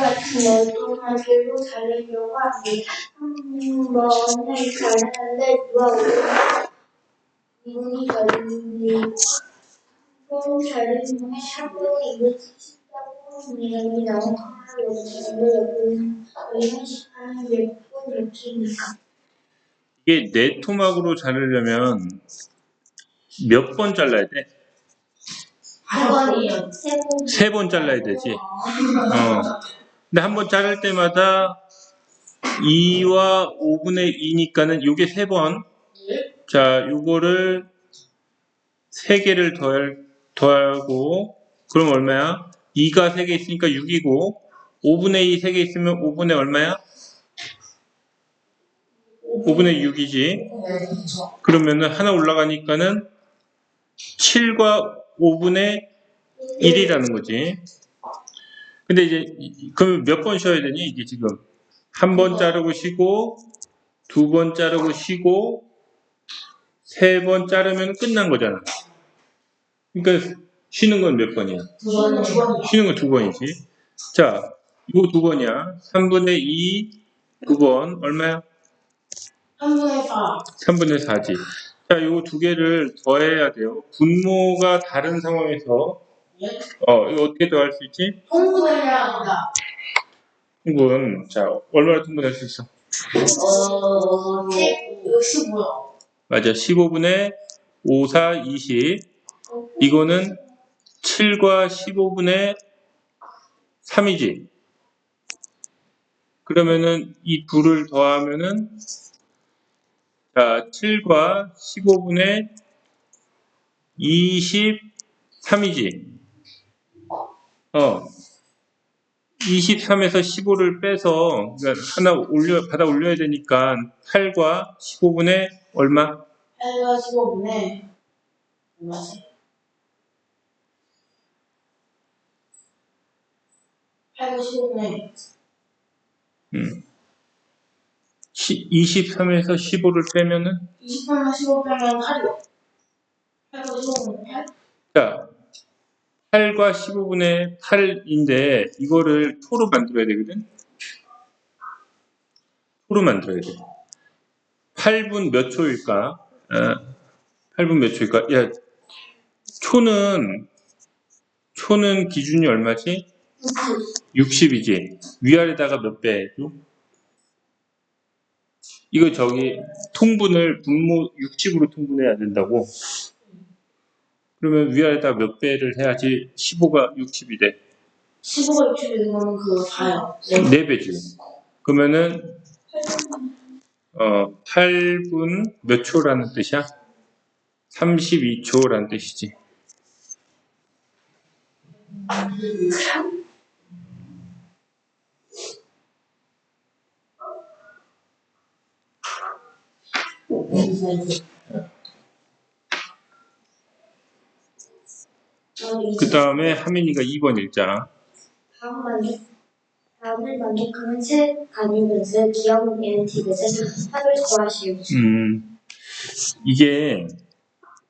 같은 내동하기로 자르려고 합니다. 한 번에 자르는데 누가 이분이 걸리고 한 자르면 샤브로 이거 식다고 내용이 나온 통화를 여기는 걸리면 시간을 몇분 이렇게니까 이게 네 토막으로 자르려면 몇 번 잘라야 돼? 세 번. 세번 잘라야 되지. 어. 근데 한 번 자를 때마다 2와 5분의 2니까는 요게 세 번. 자, 요거를 세 개를 더할, 더하고, 그럼 얼마야? 2가 세개 있으니까 6이고, 5분의 2세개 있으면 5분의 얼마야? 5분의 6이지. 네, 그렇죠. 그러면은 하나 올라가니까는 7과 5분의 1이라는 거지. 근데 이제 이- 그럼 몇 번 쉬어야 되니 이게 지금 한 번 자르고 쉬고 두 번 자르고 쉬고 세 번 자르면 끝난 거잖아. 그러니까 쉬는 건 몇 번이야? 두 번은 두 번. 쉬는 건 두 번이지. 자, 이거 두 번이야. 3분의 2 두 번 얼마야? 한 번에 다. 3분의 4지. 자, 요두 개를 더해야 돼요. 분모가 다른 상황에서 예? 어, 이거 어떻게 더할 수 있지? 통분해야 한다. 이건 자, 얼마나 통분할 수 있어? 어, 65요. 맞아. 15분의 5, 4, 20. 이거는 7과 15분의 3이지. 그러면은 이 둘을 더하면은 자, 7과 15분의 23이지. 어. 23에서 15를 빼서 그러니까 하나 올려 받아 올려야 되니까 8과 15분의 얼마? 8과 15분에 얼마지? 8과 15분에 음. 23에서 15를 빼면은 20분과 15 빼면 8이요. 8과 15분에 8? 자 8과 15분의 8인데 이거를 토로 만들어야 되거든. 토로 만들어야 돼. 8분 몇 초일까? 어, 8분 몇 초일까? 야, 초는 초는 기준이 얼마지? 60이지. 위아래다가 몇 배 해줘? 이거 저기 통분을 분모 60으로 통분해야 된다고. 그러면 위아래다 몇 배를 해야지 15가 60이 돼. 15가 60이 되는 거는 그거 다요. 4배지. 그러면은 어 8분 몇 초라는 뜻이야? 32초라는 뜻이지. 그 다음에 하민이가 2번 읽자. 다음 만족, 다음을 만족하는 새 간이 것을 기억 NT 것을 합을 구하시오. 음, 이게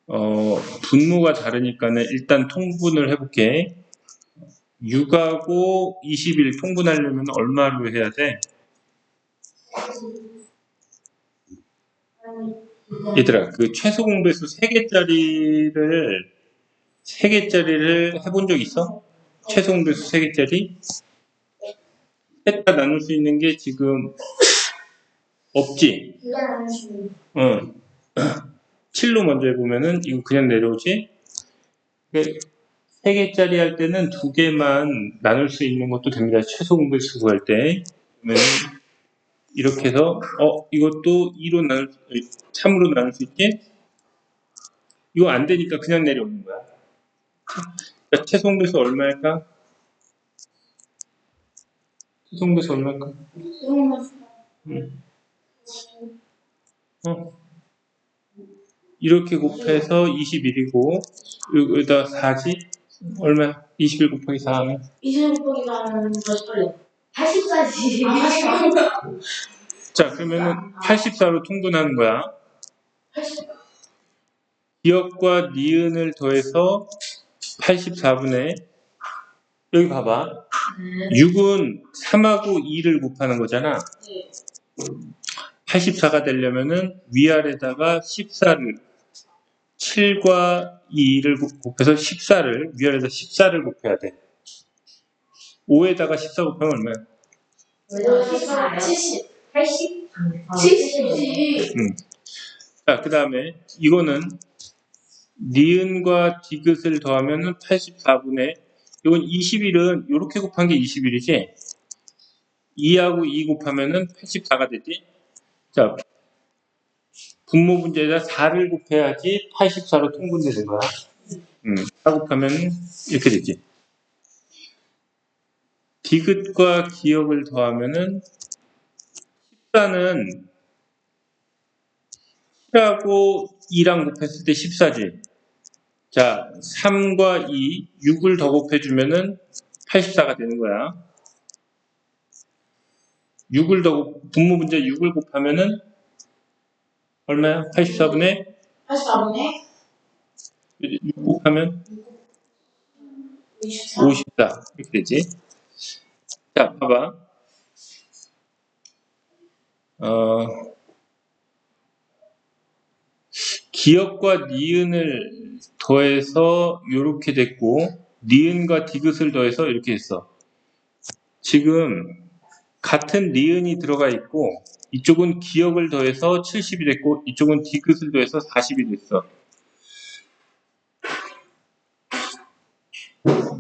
어, 분모가 다르니까는 일단 통분을 해볼게. 6하고 21 통분하려면 얼마로 해야 돼? 얘들아, 그 최소 공배수 3개짜리를 3개짜리를 해본 적 있어? 최소 공배수 3개짜리? 셋다 나눌 수 있는 게 지금 없지? 아니시오. 어. 7로 먼저 해보면은 이거 그냥 내려오지? 그세 개짜리 할 때는 두 개만 나눌 수 있는 것도 됩니다. 최소 공배수 구할 때. 이렇게 해서 어 이것도 2로 나눌 3으로 나눌 수 있지? 이거 안 되니까 그냥 내려오는 거야. 자, 최소 공배수 얼마일까? 최소 공배수 얼마일까? 어. 이렇게 곱해서 21이고 여기다 4지? 얼마야? 21 곱하기 4 하면 20 곱하기 4는 다시 빨리. 80까지. 아, 80. 자 그러면은 84로 통분하는 거야 80. 기억과 니은을 더해서 84분의 여기 봐봐 6은 3하고 2를 곱하는 거잖아. 네. 84가 되려면은 위아래다가 14를 7과 2를 곱해서 14를 위아래다 14를 곱해야 돼. 5에다가 14 곱하면 얼마야? 왜 70. 80? 70이지. 자, 그 다음에 이거는 니은과 디귿을 더하면은 84분의 이건 21은 이렇게 곱한 게 21이지 2하고 2 곱하면은 84가 되지? 자 분모 문제에다 4를 곱해야지 84로 통분되는 거야. 음, 4 곱하면 이렇게 되지. 디귿과 기억을 더하면은 14는 7하고 2랑 곱했을 때 14지. 자, 3과 2, 6을 더 곱해주면은 84가 되는 거야. 6을 더, 곱- 분모 문제 6을 곱하면은 얼마야? 84분의 84분에 6 곱하면 24. 54. 이렇게 되지. 자, 봐봐. 어, 기역과 니은을 더해서 이렇게 됐고, 니은과 디귿을 더해서 이렇게 했어. 지금 같은 니은이 들어가 있고, 이쪽은 기역을 더해서 70이 됐고, 이쪽은 디귿을 더해서 40이 됐어.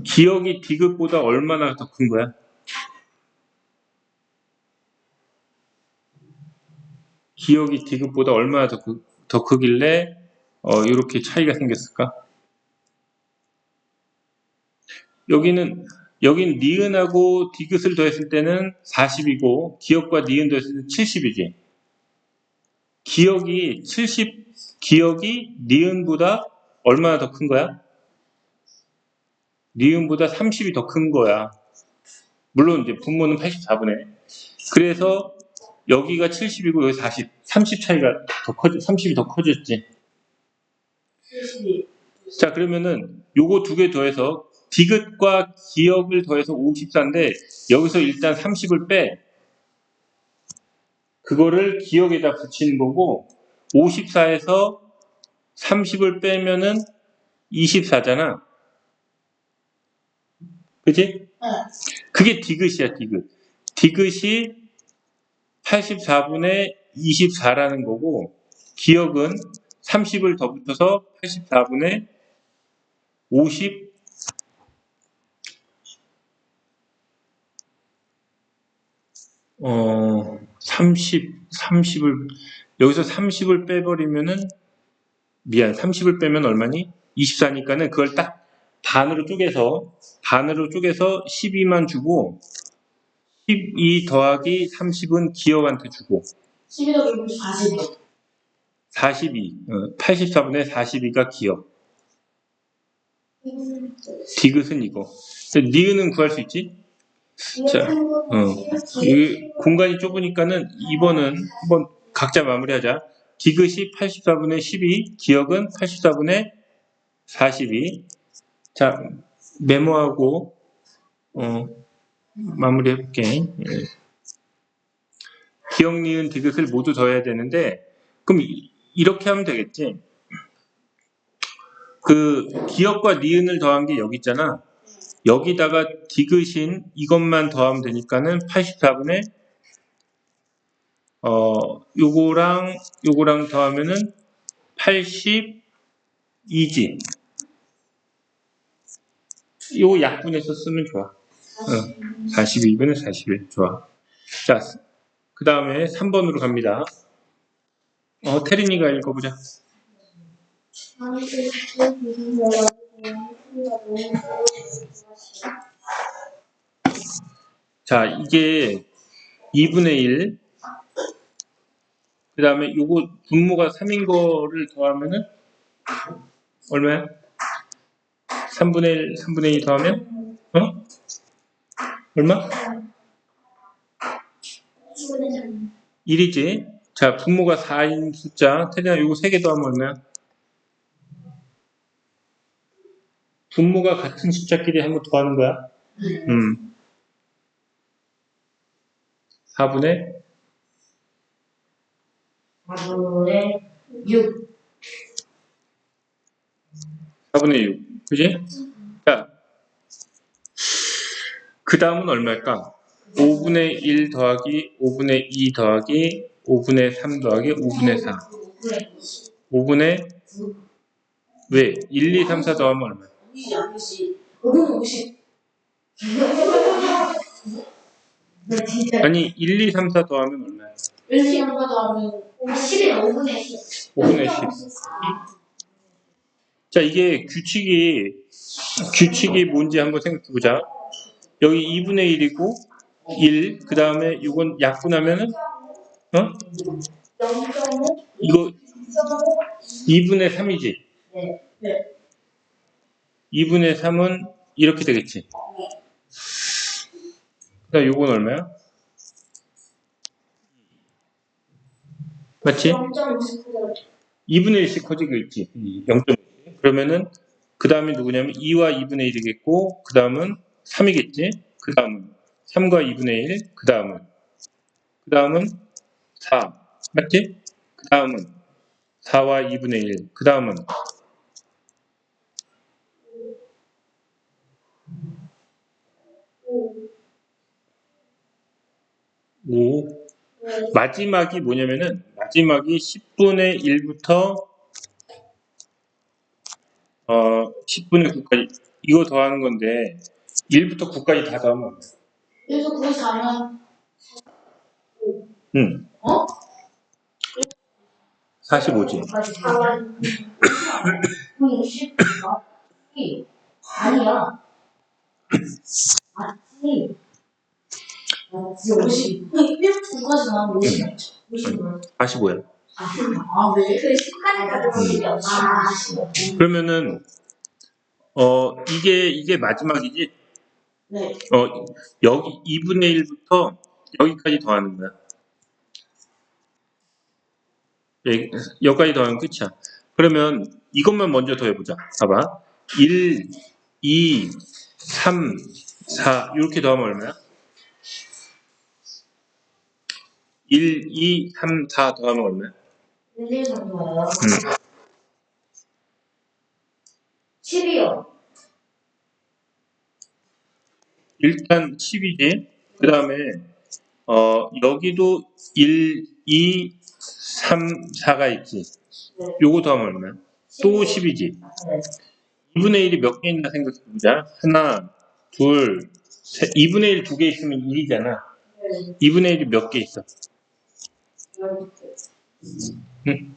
기억이 디귿보다 얼마나 더 큰 거야? 기억이 디귿보다 얼마나 더, 크, 더 크길래 어, 이렇게 차이가 생겼을까? 여기는 여긴 니은하고 디귿을 더했을 때는 40이고 기억과 니은 더했을 때는 70이지. 기억이 70 기억이 니은보다 얼마나 더 큰 거야? 니은보다 30이 더 큰 거야. 물론 이제 분모는 84분의. 그래서 여기가 70이고 여기 40, 30 차이가 더 커, 30이 더 커졌지. 70이. 자 그러면은 요거 두 개 더해서 디귿과 기억을 더해서 54인데 여기서 일단 30을 빼. 그거를 기억에다 붙이는 거고 54에서 30을 빼면은 24잖아. 그지? 그게 디귿이야, 디귿. 디귿이 84분의 24라는 거고, 기억은 30을 더 붙여서 84분의 50, 어, 30, 30을, 여기서 30을 빼버리면은, 미안, 30을 빼면 얼마니? 24니까는 그걸 딱 반으로 쪼개서, 반으로 쪼개서 12만 주고, 12 더하기 30은 기억한테 주고, 12 더하기 40. 42, 어, 84분의 42가 기억. 디귿은 이거. 니은은 구할 수 있지? 자, 어, 이 공간이 좁으니까는 2번은 한번 각자 마무리하자. 디귿이 84분의 12, 기억은 84분의 42. 자, 메모하고 어, 마무리해볼게. 예. 기억, 니은, 디귿을 모두 더해야 되는데 그럼 이- 이렇게 하면 되겠지. 그 기억과 니은을 더한 게 여기 있잖아. 여기다가 디귿인 이것만 더하면 되니까는 84분의 어 요거랑 요거랑 더하면은 82지. 요거 약분해서 쓰면 좋아. 42분의 41 좋아. 자, 그 다음에 3번으로 갑니다. 어, 태린이가 읽어보자. 자, 이게 2분의 1. 그 다음에 요거 분모가 3인 거를 더하면은 얼마야? 3분의 1, 3분의 2 더하면? 어? 얼마? 1이지. 자, 분모가 4인 숫자. 태린아, 요거 3개 더하면 얼마야? 분모가 같은 숫자끼리 한 번 더하는 거야. 음. 4분의 4분의 6. 4분의 6. 그지? 자, 그 다음은 얼마일까? 5분의 1 더하기 5분의 2 더하기 5분의 3 더하기 5분의 4. 5분의 왜? 1, 2, 3, 4 더하면 얼마야? 아니지, 아니지. 5분의 50. 네, 진짜. 아니 1, 2, 3, 4 더하면 얼마야? 1, 2, 3, 4 하면 10에 5분의 10. 5분의 10. 자 이게 규칙이 규칙이 뭔지 한번 생각해 보자. 여기 2분의 1이고 1, 그 다음에 이건 약분하면은 어? 0.5? 이거 2분의 3이지. 네. 네. 2분의 3은 이렇게 되겠지. 그다음 요건 얼마야? 맞지? 0.59. 2분의 1씩 커지고 있지. 0.5. 그러면은 그 다음에 누구냐면 2와 2분의 1이겠고 그 다음은 3이겠지. 그 다음은 3과 2분의 1. 그 다음은 그 다음은 4. 맞지? 그 다음은 4와 2분의 1. 그 다음은 5. 마지막이 뭐냐면은 마지막이 10분의 1부터 어 10분의 9까지 이거 더하는 건데 1부터 9까지 다 더하면 얼마야? 1에서 9에 4면 응. 어? 45지. 4만 50. 맞지? 아니야. 맞지? 맞지? 50. 1부터까지 나면 50. 50. 45야. 아, 왜? 그 10까지 가도 50이 없어. 아, 그러면은 어 이게 이게 마지막이지. 네. 어 여기 2분의 1부터 여기까지 더하는 거야. 여기, 여기까지 더하면 끝이야. 그러면 이것만 먼저 더해보자. 봐봐. 1, 2, 3, 4 이렇게 더하면 얼마야? 1, 2, 3, 4 더하면 얼마야? 1, 1 정도예요. 음. 10이요. 일단 10이지. 그 다음에 어 여기도 1, 2, 3, 4가 있지. 네. 요거 더하면 얼마야? 또 10이지. 네. 2분의 1이 몇 개 있나 생각해보자. 하나, 둘, 셋. 2분의 1 두 개 있으면 1이잖아. 네. 2분의 1이 몇 개 있어? 이렇게.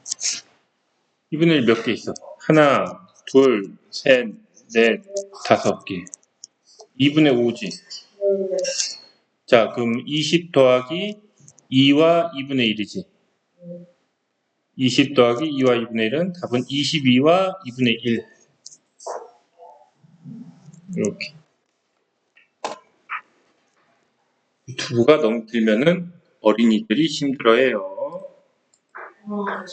2분의 1 몇 개 있어? 하나, 둘, 셋, 넷, 다섯 개. 2분의 5지. 네. 자, 그럼 20 더하기 2와 2분의 1이지. 20 더하기 2와 2분의 1은 답은 22와 2분의 1. 이렇게. 두부가 너무 길면은 어린이들이 힘들어해요. 아,